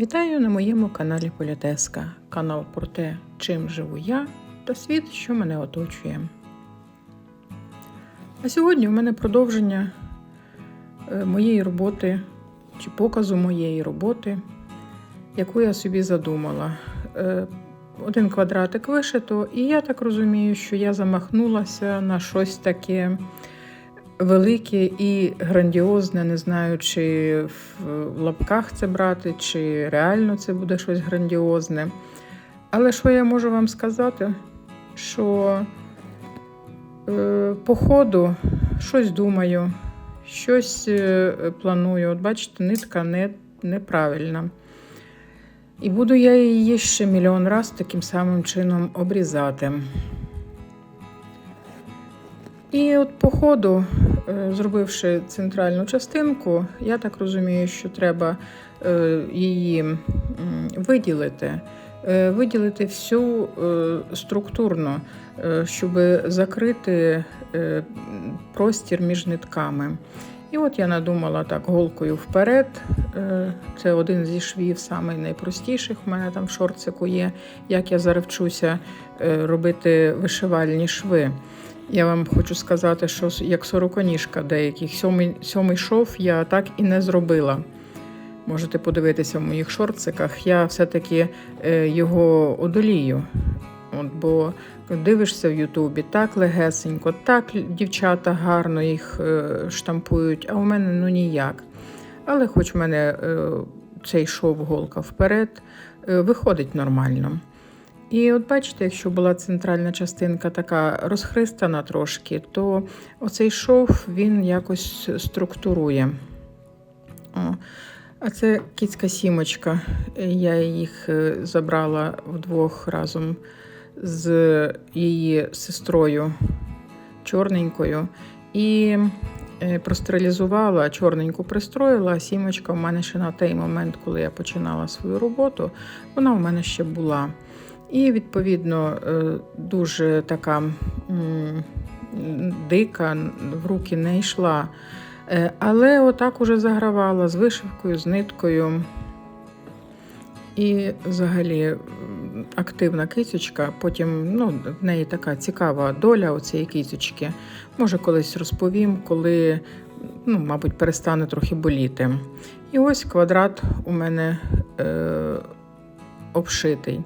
Вітаю на моєму каналі Політеска, канал про те, чим живу я та світ, що мене оточує. А сьогодні у мене продовження е, моєї роботи чи показу моєї роботи, яку я собі задумала. Е, Один квадратик вишито, і я так розумію, що я замахнулася на щось таке велике і грандіозне, не знаю, чи в лапках це брати, чи реально це буде щось грандіозне. Але що я можу вам сказати? Що е, по ходу щось думаю, щось е, планую. От бачите, нитка не, неправильна. І буду я її ще мільйон раз таким самим чином обрізати. І от по ходу, зробивши центральну частинку, я так розумію, що треба е, її виділити, Е, виділити всю е, структурно, е, щоб закрити е, простір між нитками. І от я надумала так голкою вперед. Е, Це один зі швів, самий найпростіших. У мене там в шорцику є, як я зараз вчуся е, робити вишивальні шви. Я вам хочу сказати, що як сороконіжка деяких, сьомий, сьомий шов я так і не зробила. Можете подивитися в моїх шорциках. Я все-таки е, його одолію. От, бо дивишся в Ютубі так легесенько, так дівчата гарно їх е, штампують, а у мене ну ніяк. Але хоч в мене е, цей шов голка вперед, виходить нормально. І от бачите, якщо була центральна частинка така розхристана трошки, то оцей шов він якось структурує. О. А це кіцька сімочка. Я їх е, забрала вдвох разом з її сестрою чорненькою. І е, простерилізувала, чорненьку пристроїла, сімочка в мене ще на той момент, коли я починала свою роботу, вона в мене ще була. І, відповідно, е, дуже така дика, в руки не йшла. Е, Але отак уже загравала з вишивкою, з ниткою. І взагалі активна кисючка. Потім ну, в неї така цікава доля у цієї кисючки. Може, колись розповім, коли, ну, мабуть, перестане трохи боліти. І ось квадрат у мене е, обшитий.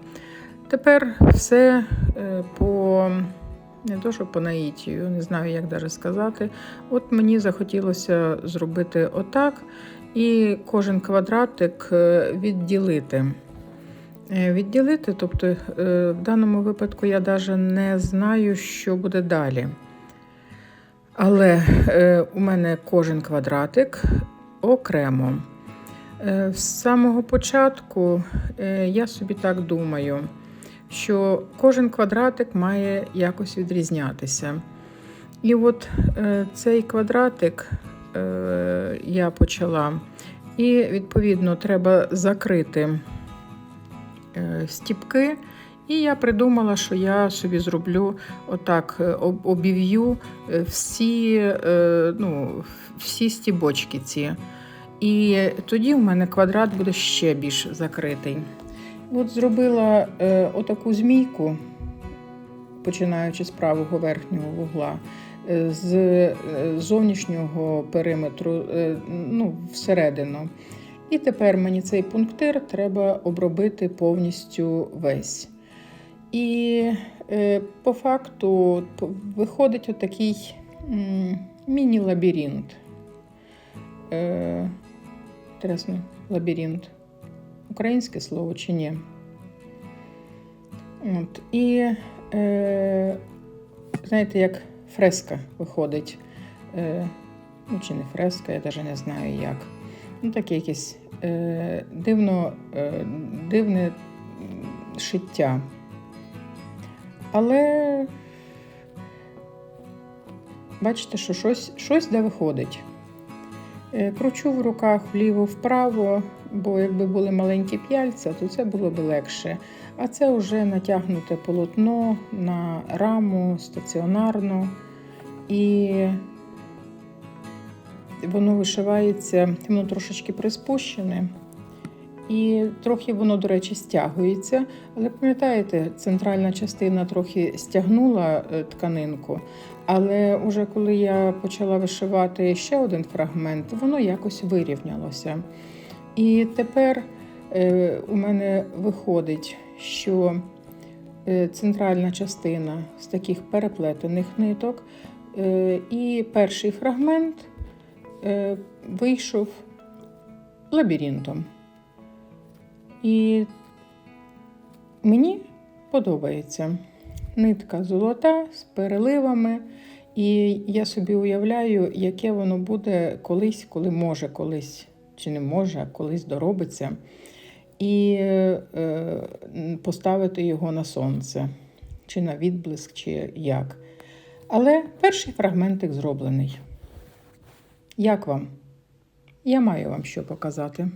Тепер все е, по не то, що по наїтію, не знаю, як даже сказати. От мені захотілося зробити отак і кожен квадратик е, відділити. Е, Відділити, тобто в даному випадку я навіть не знаю, що буде далі. Але у мене кожен квадратик окремо. З самого початку я собі так думаю, що кожен квадратик має якось відрізнятися. І от е, цей квадратик е, я почала, і відповідно треба закрити е, стіпки. І я придумала, що я собі зроблю отак, е, обів'ю е, всі, е, ну, всі стібочки ці. І тоді в мене квадрат буде ще більш закритий. От зробила е, отаку змійку, починаючи з правого верхнього вугла, е, з е, зовнішнього периметру е, ну, всередину. І тепер мені цей пунктир треба обробити повністю весь. І е, по факту виходить отакий міні-лабіринт. Е, лабіринт. Українське слово чи ні? От. І е, знаєте, як фреска виходить. Е, ну, чи не фреска, я навіть не знаю як. Ну, таке якесь е, дивно, е, дивне шиття. Але бачите, що щось, щось де виходить. Е, Кручу в руках вліво-вправо, бо якби були маленькі п'яльця, то це було б легше. А це вже натягнуте полотно на раму стаціонарно, і воно вишивається, воно трошечки приспущене. І трохи воно, до речі, стягується. Але пам'ятаєте, центральна частина трохи стягнула е, тканинку. Але уже коли я почала вишивати ще один фрагмент, воно якось вирівнялося. І тепер е, у мене виходить, що е, центральна частина з таких переплетених ниток, і перший фрагмент вийшов лабіринтом. І мені подобається нитка золота з переливами. І я собі уявляю, яке воно буде колись, коли може, колись чи не може, колись доробиться, і е, поставити його на сонце, чи на відблиск, чи як. Але перший фрагментик зроблений. Як вам? Я маю вам що показати.